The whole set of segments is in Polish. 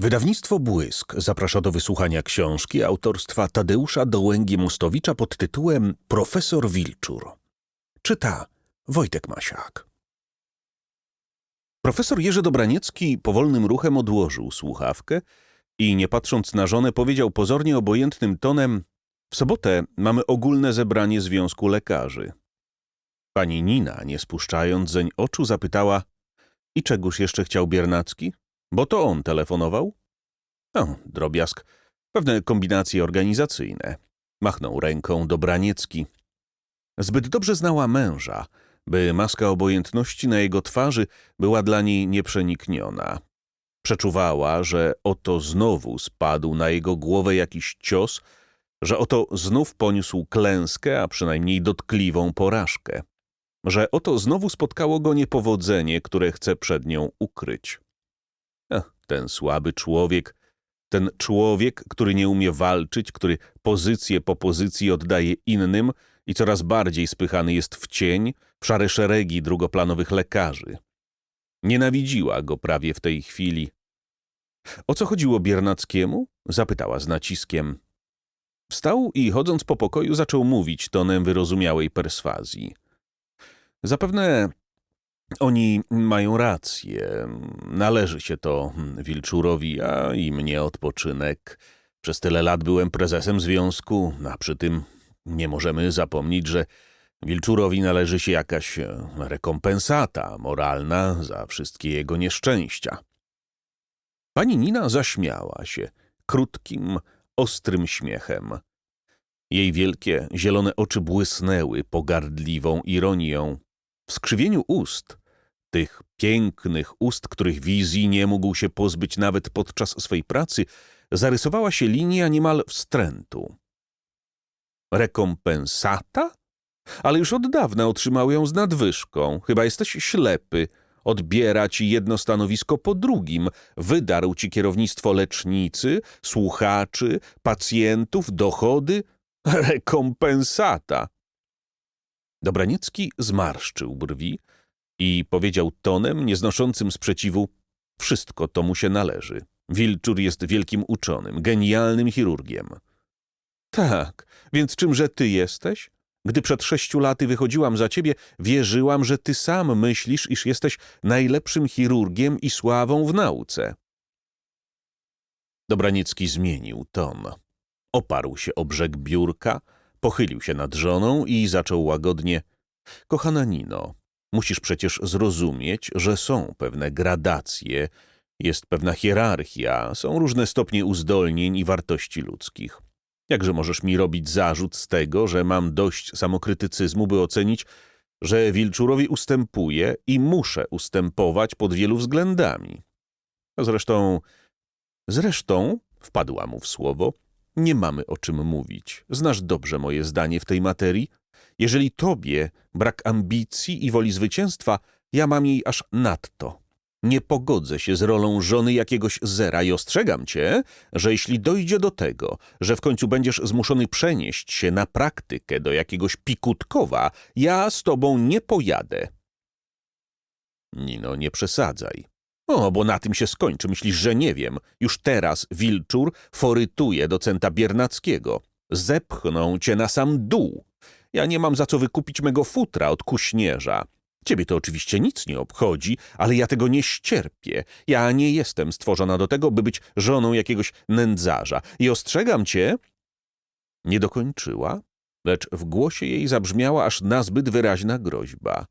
Wydawnictwo Błysk zaprasza do wysłuchania książki autorstwa Tadeusza Dołęgi-Mustowicza pod tytułem Profesor Wilczur. Czyta Wojtek Masiak. Profesor Jerzy Dobraniecki powolnym ruchem odłożył słuchawkę i nie patrząc na żonę powiedział pozornie obojętnym tonem w sobotę mamy ogólne zebranie Związku Lekarzy. Pani Nina, nie spuszczając zeń oczu, zapytała i czegoż jeszcze chciał Biernacki? Bo to on telefonował? O, drobiazg. Pewne kombinacje organizacyjne. Machnął ręką Dobraniecki. Zbyt dobrze znała męża, by maska obojętności na jego twarzy była dla niej nieprzenikniona. Przeczuwała, że oto znowu spadł na jego głowę jakiś cios, że oto znów poniósł klęskę, a przynajmniej dotkliwą porażkę, że oto znowu spotkało go niepowodzenie, które chce przed nią ukryć. Ten słaby człowiek, ten człowiek, który nie umie walczyć, który pozycję po pozycji oddaje innym i coraz bardziej spychany jest w cień, w szare szeregi drugoplanowych lekarzy. Nienawidziła go prawie w tej chwili. O co chodziło Biernackiemu? Zapytała z naciskiem. Wstał i chodząc po pokoju zaczął mówić tonem wyrozumiałej perswazji. Zapewne oni mają rację. Należy się to Wilczurowi, a i mnie odpoczynek. Przez tyle lat byłem prezesem związku, a przy tym nie możemy zapomnieć, że Wilczurowi należy się jakaś rekompensata moralna za wszystkie jego nieszczęścia. Pani Nina zaśmiała się krótkim, ostrym śmiechem. Jej wielkie, zielone oczy błysnęły pogardliwą ironią. W skrzywieniu ust, tych pięknych ust, których wizji nie mógł się pozbyć nawet podczas swej pracy, zarysowała się linia niemal wstrętu. Rekompensata? Ale już od dawna otrzymał ją z nadwyżką. Chyba jesteś ślepy. Odbiera ci jedno stanowisko po drugim. Wydarł ci kierownictwo lecznicy, słuchaczy, pacjentów, dochody. Rekompensata. Dobraniecki zmarszczył brwi i powiedział tonem nieznoszącym sprzeciwu wszystko to mu się należy. Wilczur jest wielkim uczonym, genialnym chirurgiem. Tak, więc czymże ty jesteś? Gdy przed sześciu laty wychodziłam za ciebie, wierzyłam, że ty sam myślisz, iż jesteś najlepszym chirurgiem i sławą w nauce. Dobraniecki zmienił ton. Oparł się o brzeg biurka, pochylił się nad żoną i zaczął łagodnie. Kochana Nino, musisz przecież zrozumieć, że są pewne gradacje, jest pewna hierarchia, są różne stopnie uzdolnień i wartości ludzkich. Jakże możesz mi robić zarzut z tego, że mam dość samokrytycyzmu, by ocenić, że Wilczurowi ustępuję i muszę ustępować pod wielu względami. Zresztą, zresztą, wpadła mu w słowo, nie mamy o czym mówić. Znasz dobrze moje zdanie w tej materii. Jeżeli tobie brak ambicji i woli zwycięstwa, ja mam jej aż nadto. Nie pogodzę się z rolą żony jakiegoś zera i ostrzegam cię, że jeśli dojdzie do tego, że w końcu będziesz zmuszony przenieść się na praktykę do jakiegoś pikutkowa, ja z tobą nie pojadę. Nino, nie przesadzaj. O, bo na tym się skończy. Myślisz, że nie wiem. Już teraz Wilczur forytuje docenta Biernackiego. Zepchną cię na sam dół. Ja nie mam za co wykupić mego futra od kuśnierza. Ciebie to oczywiście nic nie obchodzi, ale ja tego nie ścierpię. Ja nie jestem stworzona do tego, by być żoną jakiegoś nędzarza. I ostrzegam cię... Nie dokończyła, lecz w głosie jej zabrzmiała aż nazbyt wyraźna groźba.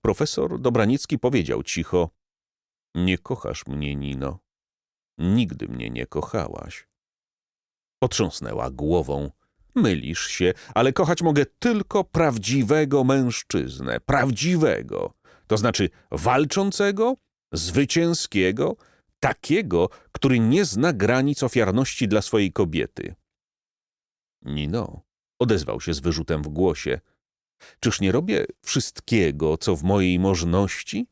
Profesor Dobraniecki powiedział cicho — nie kochasz mnie, Nino. Nigdy mnie nie kochałaś. Potrząsnęła głową. Mylisz się, ale kochać mogę tylko prawdziwego mężczyznę. Prawdziwego. To znaczy walczącego, zwycięskiego, takiego, który nie zna granic ofiarności dla swojej kobiety. Nino, odezwał się z wyrzutem w głosie. Czyż nie robię wszystkiego, co w mojej możności?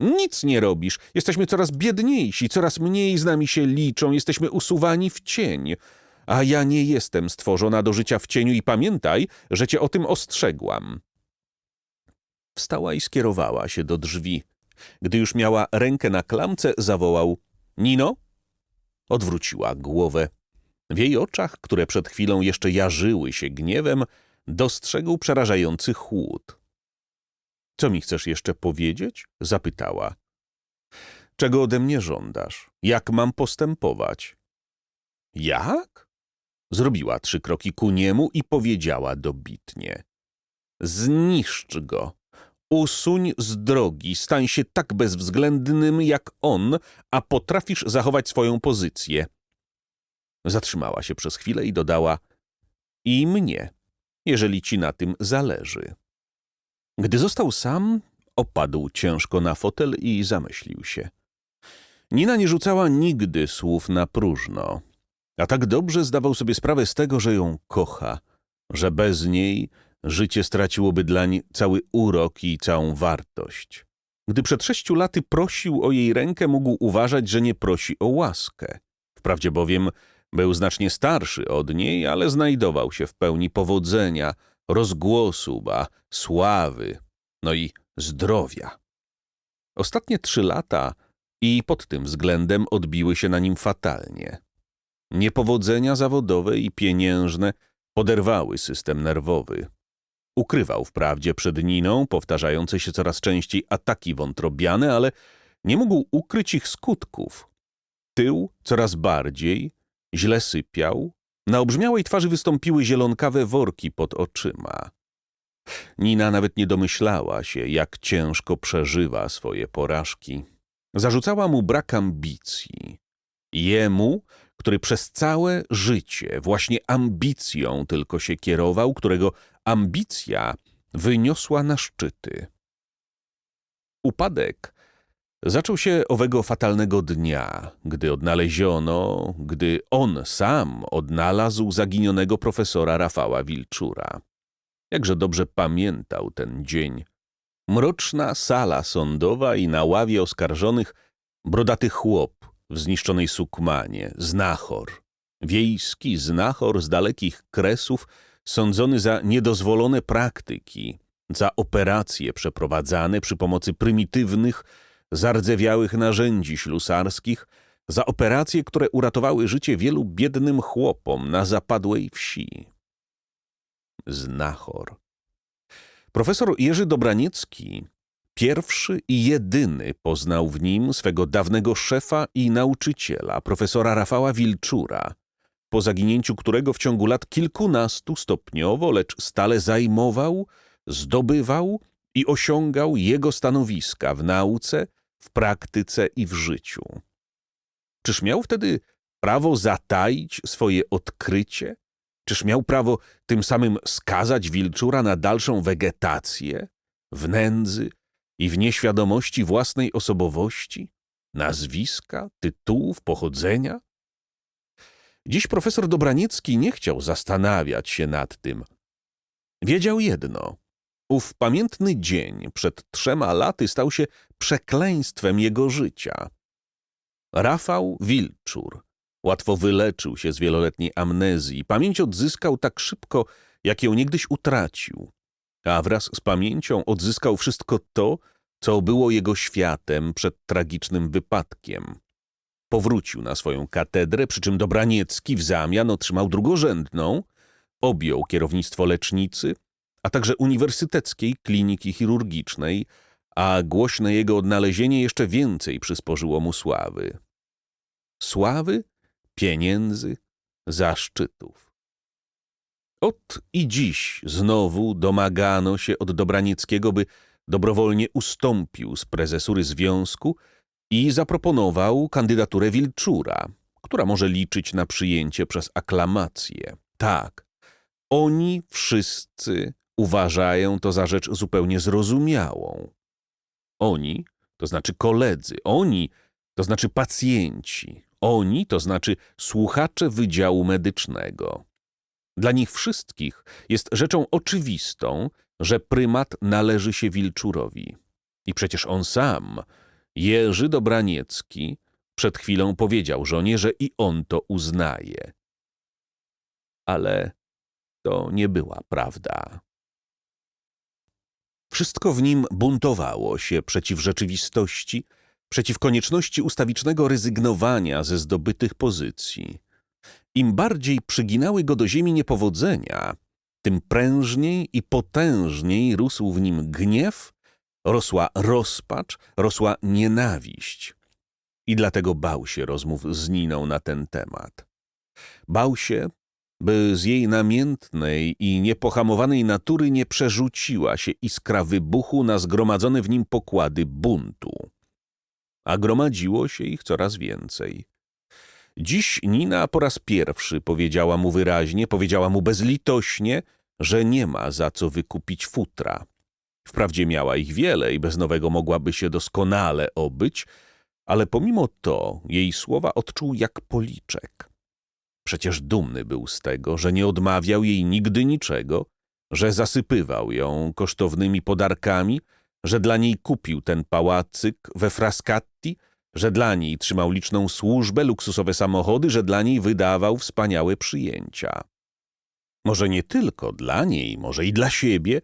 Nic nie robisz. Jesteśmy coraz biedniejsi, coraz mniej z nami się liczą, jesteśmy usuwani w cień. A ja nie jestem stworzona do życia w cieniu i pamiętaj, że cię o tym ostrzegłam. Wstała i skierowała się do drzwi. Gdy już miała rękę na klamce, zawołał — Nino, Odwróciła głowę. W jej oczach, które przed chwilą jeszcze jarzyły się gniewem, dostrzegł przerażający chłód. Co mi chcesz jeszcze powiedzieć? zapytała. Czego ode mnie żądasz? Jak mam postępować? Jak? Zrobiła trzy kroki ku niemu i powiedziała dobitnie. Zniszcz go. Usuń z drogi, stań się tak bezwzględnym jak on, a potrafisz zachować swoją pozycję. Zatrzymała się przez chwilę i dodała i mnie, jeżeli ci na tym zależy. Gdy został sam, opadł ciężko na fotel i zamyślił się. Nina nie rzucała nigdy słów na próżno, a tak dobrze zdawał sobie sprawę z tego, że ją kocha, że bez niej życie straciłoby dlań cały urok i całą wartość. Gdy przed sześciu laty prosił o jej rękę, mógł uważać, że nie prosi o łaskę. Wprawdzie bowiem był znacznie starszy od niej, ale znajdował się w pełni powodzenia, rozgłosu, ba sławy, no i zdrowia. Ostatnie trzy lata i pod tym względem odbiły się na nim fatalnie. Niepowodzenia zawodowe i pieniężne poderwały system nerwowy. Ukrywał wprawdzie przed Niną powtarzające się coraz częściej ataki wątrobiane, ale nie mógł ukryć ich skutków. Tył coraz bardziej, źle sypiał, na obrzmiałej twarzy wystąpiły zielonkawe worki pod oczyma. Nina nawet nie domyślała się, jak ciężko przeżywa swoje porażki. Zarzucała mu brak ambicji. Jemu, który przez całe życie właśnie ambicją tylko się kierował, którego ambicja wyniosła na szczyty. Upadek zaczął się owego fatalnego dnia, gdy odnaleziono, gdy on sam odnalazł zaginionego profesora Rafała Wilczura. Jakże dobrze pamiętał ten dzień. Mroczna sala sądowa i na ławie oskarżonych brodaty chłop w zniszczonej sukmanie, znachor. Wiejski znachor z dalekich kresów, sądzony za niedozwolone praktyki, za operacje przeprowadzane przy pomocy prymitywnych, zardzewiałych narzędzi ślusarskich, za operacje, które uratowały życie wielu biednym chłopom na zapadłej wsi. Znachor. Profesor Jerzy Dobraniecki pierwszy i jedyny poznał w nim swego dawnego szefa i nauczyciela, profesora Rafała Wilczura, po zaginięciu którego w ciągu lat kilkunastu stopniowo, lecz stale zajmował, zdobywał i osiągał jego stanowiska w nauce, w praktyce i w życiu. Czyż miał wtedy prawo zataić swoje odkrycie? Czyż miał prawo tym samym skazać wilczura na dalszą wegetację, w nędzy i w nieświadomości własnej osobowości, nazwiska, tytułów, pochodzenia? Dziś profesor Dobraniecki nie chciał zastanawiać się nad tym. Wiedział jedno. Ów pamiętny dzień przed trzema laty stał się przekleństwem jego życia. Rafał Wilczur łatwo wyleczył się z wieloletniej amnezji. Pamięć odzyskał tak szybko, jak ją niegdyś utracił. A wraz z pamięcią odzyskał wszystko to, co było jego światem przed tragicznym wypadkiem. Powrócił na swoją katedrę, przy czym Dobraniecki w zamian otrzymał drugorzędną, objął kierownictwo lecznicy, a także Uniwersyteckiej Kliniki Chirurgicznej, a głośne jego odnalezienie jeszcze więcej przysporzyło mu sławy. Sławy, pieniędzy, zaszczytów. Ot i dziś znowu domagano się od Dobranieckiego, by dobrowolnie ustąpił z prezesury związku i zaproponował kandydaturę Wilczura, która może liczyć na przyjęcie przez aklamację. Tak, oni wszyscy uważają to za rzecz zupełnie zrozumiałą. Oni, to znaczy koledzy, oni, to znaczy pacjenci, oni, to znaczy słuchacze Wydziału Medycznego. Dla nich wszystkich jest rzeczą oczywistą, że prymat należy się Wilczurowi. I przecież on sam, Jerzy Dobraniecki, przed chwilą powiedział żonie, że i on to uznaje. Ale to nie była prawda. Wszystko w nim buntowało się przeciw rzeczywistości, przeciw konieczności ustawicznego rezygnowania ze zdobytych pozycji. Im bardziej przyginały go do ziemi niepowodzenia, tym prężniej i potężniej rósł w nim gniew, rosła rozpacz, rosła nienawiść. I dlatego bał się rozmów z Niną na ten temat. Bał się, by z jej namiętnej i niepohamowanej natury nie przerzuciła się iskra wybuchu na zgromadzone w nim pokłady buntu. A gromadziło się ich coraz więcej. Dziś Nina po raz pierwszy powiedziała mu wyraźnie, powiedziała mu bezlitośnie, że nie ma za co wykupić futra. Wprawdzie miała ich wiele i bez nowego mogłaby się doskonale obyć, ale pomimo to jej słowa odczuł jak policzek. Przecież dumny był z tego, że nie odmawiał jej nigdy niczego, że zasypywał ją kosztownymi podarkami, że dla niej kupił ten pałacyk we Frascatti, że dla niej trzymał liczną służbę, luksusowe samochody, że dla niej wydawał wspaniałe przyjęcia. Może nie tylko dla niej, może i dla siebie,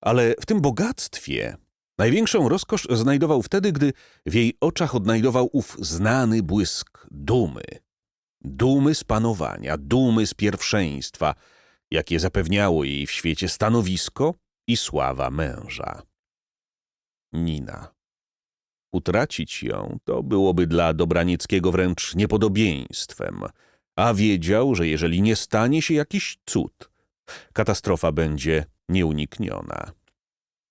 ale w tym bogactwie największą rozkosz znajdował wtedy, gdy w jej oczach odnajdował ów znany błysk dumy. Dumy z panowania, dumy z pierwszeństwa, jakie zapewniało jej w świecie stanowisko i sława męża. Nina. Utracić ją to byłoby dla Dobranieckiego wręcz niepodobieństwem, a wiedział, że jeżeli nie stanie się jakiś cud, katastrofa będzie nieunikniona.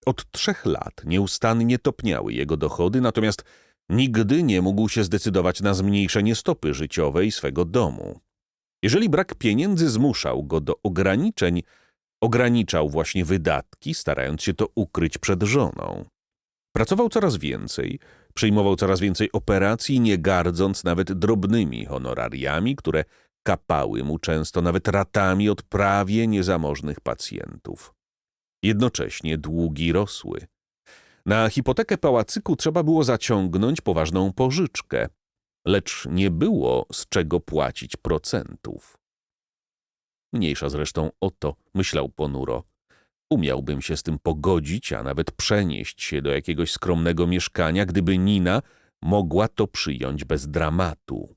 Od trzech lat nieustannie topniały jego dochody, natomiast nigdy nie mógł się zdecydować na zmniejszenie stopy życiowej swego domu. Jeżeli brak pieniędzy zmuszał go do ograniczeń, ograniczał właśnie wydatki, starając się to ukryć przed żoną. Pracował coraz więcej, przyjmował coraz więcej operacji, nie gardząc nawet drobnymi honorariami, które kapały mu często nawet ratami od prawie niezamożnych pacjentów. Jednocześnie długi rosły. Na hipotekę pałacyku trzeba było zaciągnąć poważną pożyczkę, lecz nie było z czego płacić procentów. Mniejsza zresztą o to, myślał ponuro. Umiałbym się z tym pogodzić, a nawet przenieść się do jakiegoś skromnego mieszkania, gdyby Nina mogła to przyjąć bez dramatu.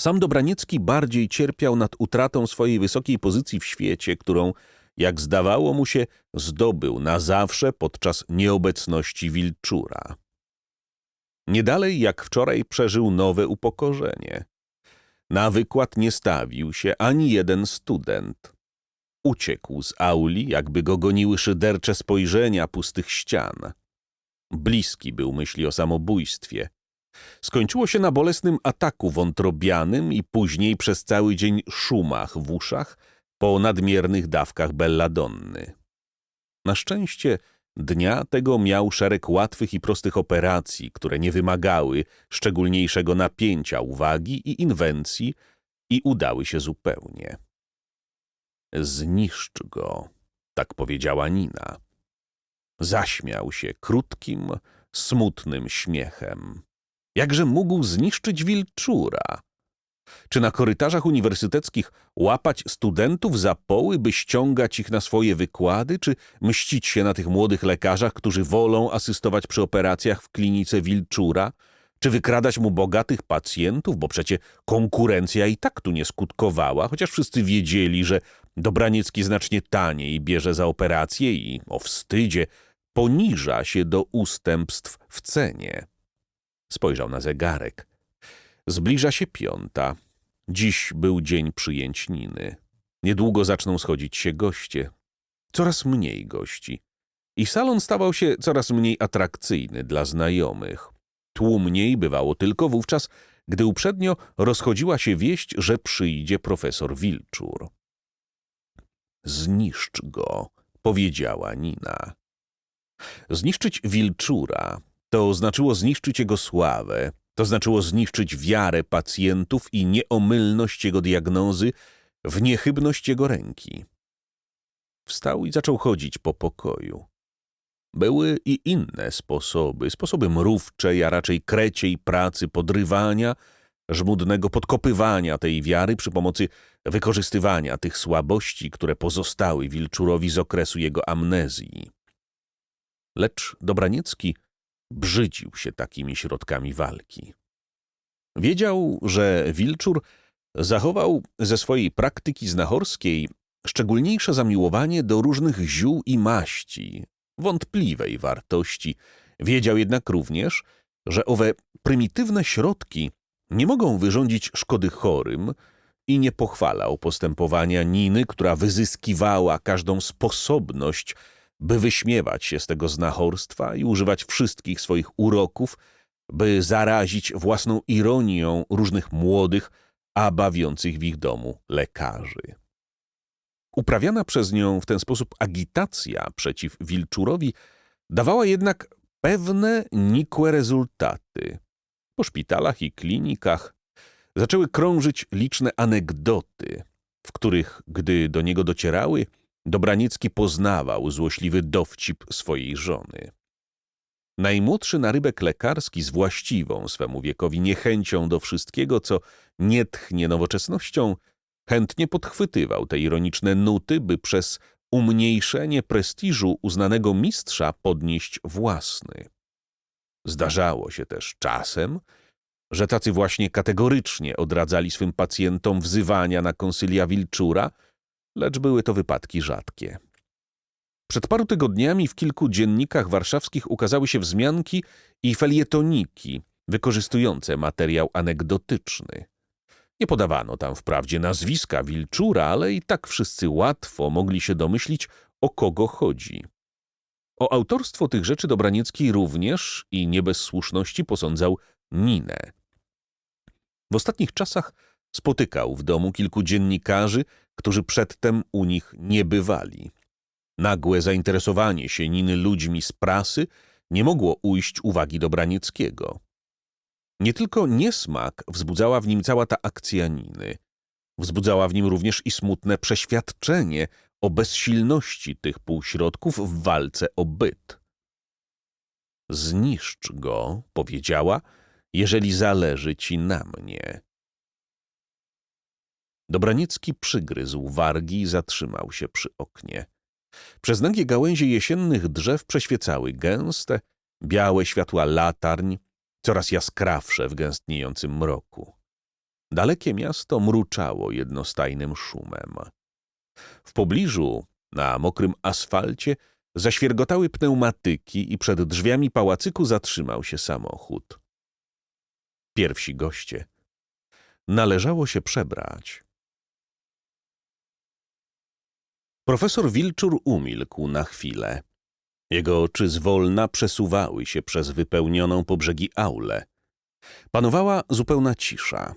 Sam Dobraniecki bardziej cierpiał nad utratą swojej wysokiej pozycji w świecie, którą, jak zdawało mu się, zdobył na zawsze podczas nieobecności Wilczura. Nie dalej jak wczoraj przeżył nowe upokorzenie. Na wykład nie stawił się ani jeden student. Uciekł z auli, jakby go goniły szydercze spojrzenia pustych ścian. Bliski był myśli o samobójstwie. Skończyło się na bolesnym ataku wątrobianym i później przez cały dzień szumach w uszach po nadmiernych dawkach belladonny. Na szczęście dnia tego miał szereg łatwych i prostych operacji, które nie wymagały szczególniejszego napięcia uwagi i inwencji i udały się zupełnie. Zniszcz go, tak powiedziała Nina. Zaśmiał się krótkim, smutnym śmiechem. Jakże mógł zniszczyć wilczura? Czy na korytarzach uniwersyteckich łapać studentów za poły, by ściągać ich na swoje wykłady, czy mścić się na tych młodych lekarzach, którzy wolą asystować przy operacjach w klinice Wilczura, czy wykradać mu bogatych pacjentów, bo przecie konkurencja i tak tu nie skutkowała, chociaż wszyscy wiedzieli, że Dobraniecki znacznie taniej bierze za operację i, o wstydzie, poniża się do ustępstw w cenie. Spojrzał na zegarek. Zbliża się piąta. Dziś był dzień przyjęć Niny. Niedługo zaczną schodzić się goście. Coraz mniej gości. I salon stawał się coraz mniej atrakcyjny dla znajomych. Tłumniej bywało tylko wówczas, gdy uprzednio rozchodziła się wieść, że przyjdzie profesor Wilczur. Zniszcz go, powiedziała Nina. Zniszczyć Wilczura to znaczyło zniszczyć jego sławę, to znaczyło zniszczyć wiarę pacjentów i nieomylność jego diagnozy w niechybność jego ręki. Wstał i zaczął chodzić po pokoju. Były i inne sposoby, sposoby mrówczej, a raczej kreciej pracy podrywania, żmudnego podkopywania tej wiary przy pomocy wykorzystywania tych słabości, które pozostały Wilczurowi z okresu jego amnezji. Lecz Dobraniecki brzydził się takimi środkami walki. Wiedział, że Wilczur zachował ze swojej praktyki znachorskiej szczególniejsze zamiłowanie do różnych ziół i maści, wątpliwej wartości. Wiedział jednak również, że owe prymitywne środki nie mogą wyrządzić szkody chorym i nie pochwalał postępowania Niny, która wyzyskiwała każdą sposobność, by wyśmiewać się z tego znachorstwa i używać wszystkich swoich uroków, by zarazić własną ironią różnych młodych, a bawiących w ich domu lekarzy. Uprawiana przez nią w ten sposób agitacja przeciw Wilczurowi dawała jednak pewne nikłe rezultaty. Po szpitalach i klinikach zaczęły krążyć liczne anegdoty, w których, gdy do niego docierały, Dobraniecki poznawał złośliwy dowcip swojej żony. Najmłodszy narybek lekarski z właściwą swemu wiekowi niechęcią do wszystkiego, co nie tchnie nowoczesnością, chętnie podchwytywał te ironiczne nuty, by przez umniejszenie prestiżu uznanego mistrza podnieść własny. Zdarzało się też czasem, że tacy właśnie kategorycznie odradzali swym pacjentom wzywania na konsylia Wilczura, lecz były to wypadki rzadkie. Przed paru tygodniami w kilku dziennikach warszawskich ukazały się wzmianki i felietoniki wykorzystujące materiał anegdotyczny. Nie podawano tam wprawdzie nazwiska Wilczura, ale i tak wszyscy łatwo mogli się domyślić, o kogo chodzi. O autorstwo tych rzeczy Dobraniecki również i nie bez słuszności posądzał Ninę. W ostatnich czasach spotykał w domu kilku dziennikarzy, którzy przedtem u nich nie bywali. Nagłe zainteresowanie się Niny ludźmi z prasy nie mogło ujść uwagi Dobranieckiego. Nie tylko niesmak wzbudzała w nim cała ta akcja Niny. Wzbudzała w nim również i smutne przeświadczenie o bezsilności tych półśrodków w walce o byt. Zniszcz go, powiedziała, jeżeli zależy ci na mnie. Dobraniecki przygryzł wargi i zatrzymał się przy oknie. Przez nagie gałęzie jesiennych drzew przeświecały gęste, białe światła latarń, coraz jaskrawsze w gęstniejącym mroku. Dalekie miasto mruczało jednostajnym szumem. W pobliżu, na mokrym asfalcie, zaświergotały pneumatyki i przed drzwiami pałacyku zatrzymał się samochód. Pierwsi goście. Należało się przebrać. Profesor Wilczur umilkł na chwilę. Jego oczy zwolna przesuwały się przez wypełnioną po brzegi aulę. Panowała zupełna cisza.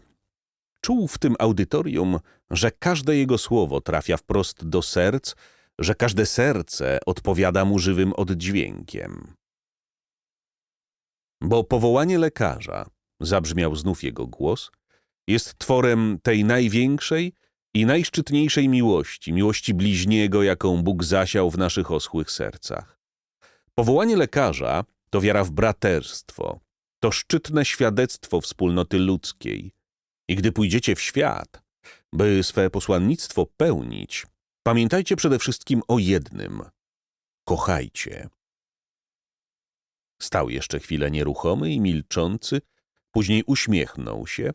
Czuł w tym audytorium, że każde jego słowo trafia wprost do serc, że każde serce odpowiada mu żywym oddźwiękiem. Bo powołanie lekarza, zabrzmiał znów jego głos, jest tworem tej największej i najszczytniejszej miłości, miłości bliźniego, jaką Bóg zasiał w naszych oschłych sercach. Powołanie lekarza to wiara w braterstwo, to szczytne świadectwo wspólnoty ludzkiej. I gdy pójdziecie w świat, by swe posłannictwo pełnić, pamiętajcie przede wszystkim o jednym – kochajcie. Stał jeszcze chwilę nieruchomy i milczący, później uśmiechnął się,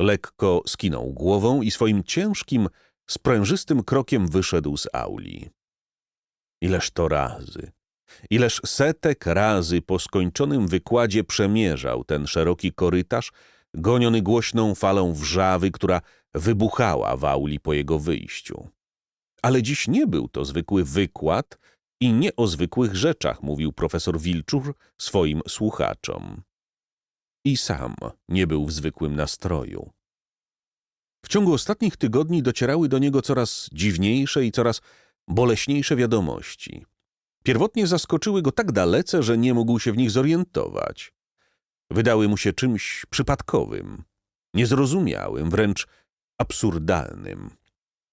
lekko skinął głową i swoim ciężkim, sprężystym krokiem wyszedł z auli. Ileż to razy, ileż setek razy po skończonym wykładzie przemierzał ten szeroki korytarz, goniony głośną falą wrzawy, która wybuchała w auli po jego wyjściu. Ale dziś nie był to zwykły wykład i nie o zwykłych rzeczach mówił profesor Wilczur swoim słuchaczom. I sam nie był w zwykłym nastroju. W ciągu ostatnich tygodni docierały do niego coraz dziwniejsze i coraz boleśniejsze wiadomości. Pierwotnie zaskoczyły go tak dalece, że nie mógł się w nich zorientować. Wydały mu się czymś przypadkowym, niezrozumiałym, wręcz absurdalnym.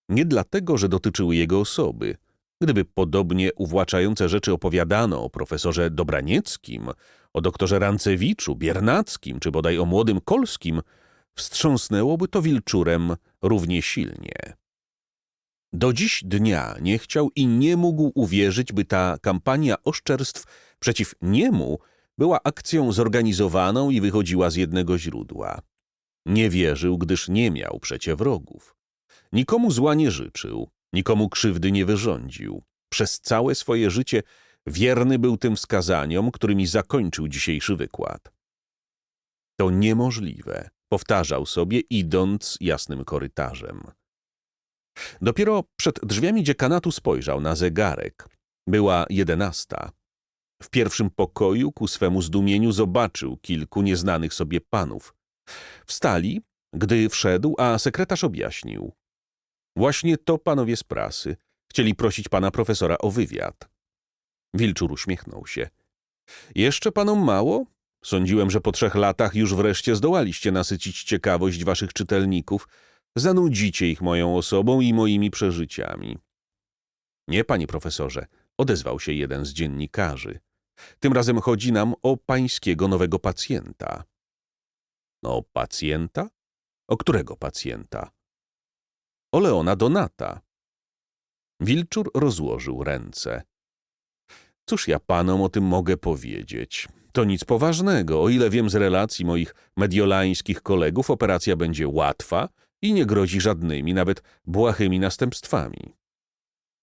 Nie dlatego, że dotyczyły jego osoby. Gdyby podobnie uwłaczające rzeczy opowiadano o profesorze Dobranieckim, o doktorze Rancewiczu, Biernackim czy bodaj o młodym Kolskim, wstrząsnęłoby to wilczurem równie silnie. Do dziś dnia nie chciał i nie mógł uwierzyć, by ta kampania oszczerstw przeciw niemu była akcją zorganizowaną i wychodziła z jednego źródła. Nie wierzył, gdyż nie miał przecie wrogów. Nikomu zła nie życzył, nikomu krzywdy nie wyrządził. Przez całe swoje życie wierny był tym wskazaniom, którymi zakończył dzisiejszy wykład. To niemożliwe, powtarzał sobie, idąc jasnym korytarzem. Dopiero przed drzwiami dziekanatu spojrzał na zegarek. Była jedenasta. W pierwszym pokoju ku swemu zdumieniu zobaczył kilku nieznanych sobie panów. Wstali, gdy wszedł, a sekretarz objaśnił. Właśnie to panowie z prasy. Chcieli prosić pana profesora o wywiad. Wilczur uśmiechnął się. Jeszcze panom mało? Sądziłem, że po trzech latach już wreszcie zdołaliście nasycić ciekawość waszych czytelników. Zanudzicie ich moją osobą i moimi przeżyciami. Nie, panie profesorze, odezwał się jeden z dziennikarzy. Tym razem chodzi nam o pańskiego nowego pacjenta. O pacjenta? O którego pacjenta? O Leona Donata. Wilczur rozłożył ręce. Cóż ja panom o tym mogę powiedzieć? To nic poważnego. O ile wiem z relacji moich mediolańskich kolegów, operacja będzie łatwa i nie grozi żadnymi, nawet błahymi następstwami.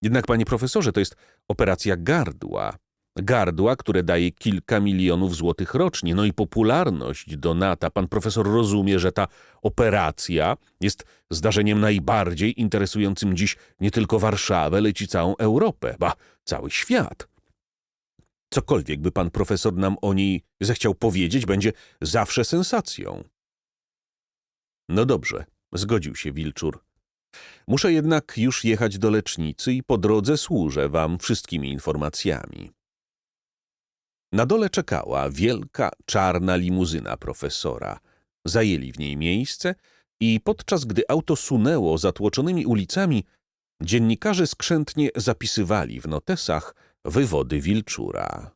Jednak, panie profesorze, to jest operacja gardła. Gardła, które daje kilka milionów złotych rocznie. No i popularność Donata. Pan profesor rozumie, że ta operacja jest zdarzeniem najbardziej interesującym dziś nie tylko Warszawę, lecz i całą Europę, ba, cały świat. Cokolwiek by pan profesor nam o niej zechciał powiedzieć, będzie zawsze sensacją. No dobrze, zgodził się Wilczur. Muszę jednak już jechać do lecznicy i po drodze służę wam wszystkimi informacjami. Na dole czekała wielka, czarna limuzyna profesora. Zajęli w niej miejsce i podczas gdy auto sunęło zatłoczonymi ulicami, dziennikarze skrzętnie zapisywali w notesach wywody Wilczura.